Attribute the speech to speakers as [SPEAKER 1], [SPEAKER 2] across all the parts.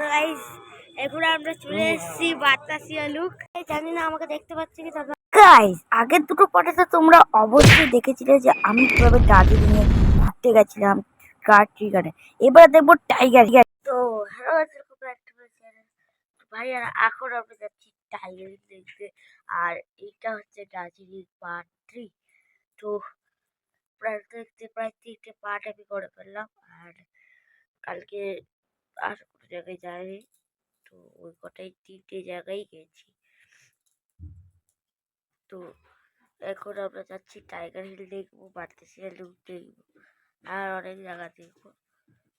[SPEAKER 1] Guys এখন আমরা চলে এসেছি বাতাসিয়া লুক জানি না, আমাকে দেখতে পাচ্ছি কি তবে গাইস আগের দুটো পটে তো তোমরা অবশ্যই দেখেছিলে যে আমি কীভাবে দার্জিলিং এ ঘুরতে গেছিলাম, কার ট্রিগারে এবার দেখব টাইগার তো হ্যালো ভাই, আর এখন আমরা যাচ্ছি টাইগার দেখতে, আর এইটা হচ্ছে দার্জিলিং পার্ট থ্রি তো, প্রায় দেখতে, প্রায় তিনটে পার্ট আমি করে ফেললাম, আর কালকে আর কোনো জায়গায় যাইনি তো ওই কটাই তিনটে জায়গায় গেছি। তো এখন আমরা যাচ্ছি টাইগার হিল দেখব বাতাসিয়া লুক দেখব, আর অনেক জায়গা দেখব।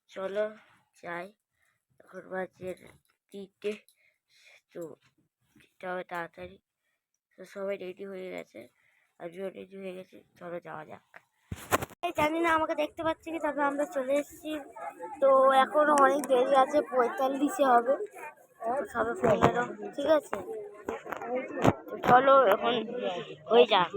[SPEAKER 1] চলো যাই, এখন বাজে তিনটে। তো যেতে হবে তাড়াতাড়ি। তো সবাই রেডি হয়ে গেছে? আমিও রেডি হয়ে গেছি। চলো যাওয়া যাক। জানি না, আমাকে দেখতে পাচ্ছি কি তবে আমরা চলে এসেছি। তো এখনও অনেক দেরি আছে, পঁয়তাল্লিশে হবে। সবে ঠিক আছে? চলো এখন হয়ে যাক।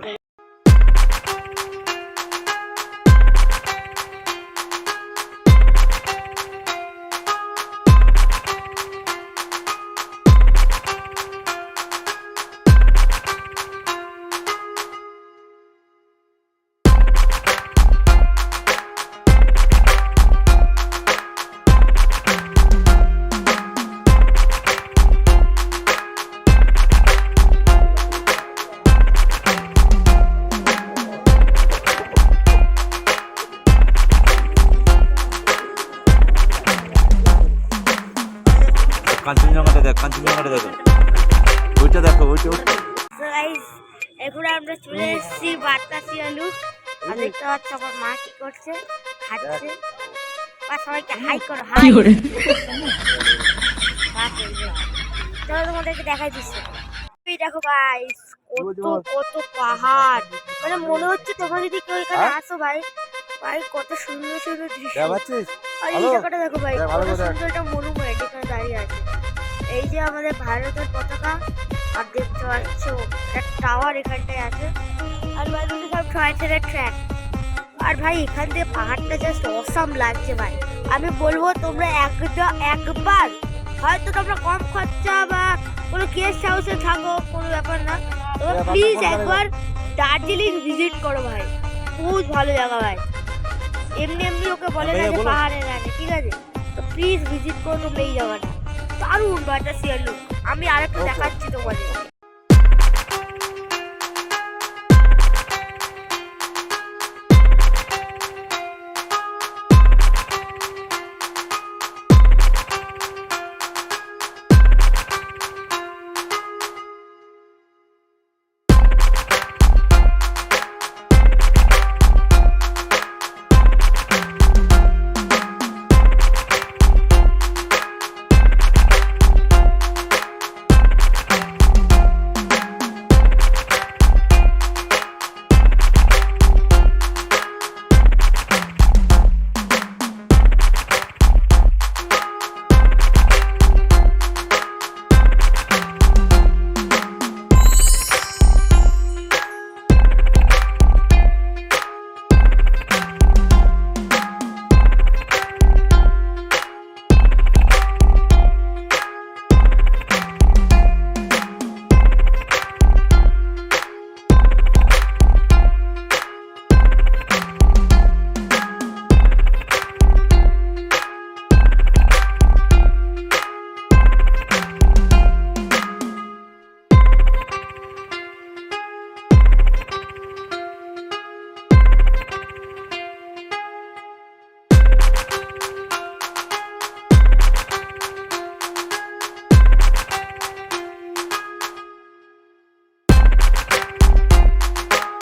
[SPEAKER 2] কাঞ্চনজঙ্ঘাটা দেখ কাঞ্চনজঙ্ঘাটা দেখো। ওইটা দেখো ওইটা ওইটা।
[SPEAKER 1] এখন আমরা চলে এসেছি বাতাসিয়া লুক আর দেখতে পাচ্ছ আমার মা কি করছে? হাঁটছে। বা সবাইকে হাই করো হাই। চলো তোমাদেরকে দেখাই দিচ্ছি। এই দেখো গাইস কত কত পাহাড়। মানে মনে হচ্ছে তোমরা যদি কেউ এখানে আসো ভাই ভাই কত সুন্দর সুন্দর দৃশ্য। আর এই জায়গাটা দেখো ভাই কত
[SPEAKER 2] ভালো করে দেখ।
[SPEAKER 1] সুন্দর একটা মনুমেন্ট এখানে দাঁড়িয়ে আছে। এই যে আমাদের ভারতের পতাকা আর দেখতে পাচ্ছ একটা টাওয়ার এখানটায় আছে। আর ভাই সব ছয় ছেড়ে ট্র্যাক আর ভাই এখান থেকে পাহাড়টা জাস্ট অসাম লাগছে ভাই। আমি বলব তোমরা একটা একবার হয়তো তোমরা কম খরচা বা কোনো গেস্ট হাউসে থাকো কোনো ব্যাপার না। তোমরা প্লিজ একবার দার্জিলিং ভিজিট করো ভাই। বহুত ভালো জায়গা ভাই। এমনি এমনি ওকে বলে না যে। পাহাড়ে রানে ঠিক আছে? তো প্লিজ ভিজিট করো তোমরা এই জায়গাটা। দারুণ শিয়ার লুক আমি আরেকটা দেখাচ্ছি তোমাদের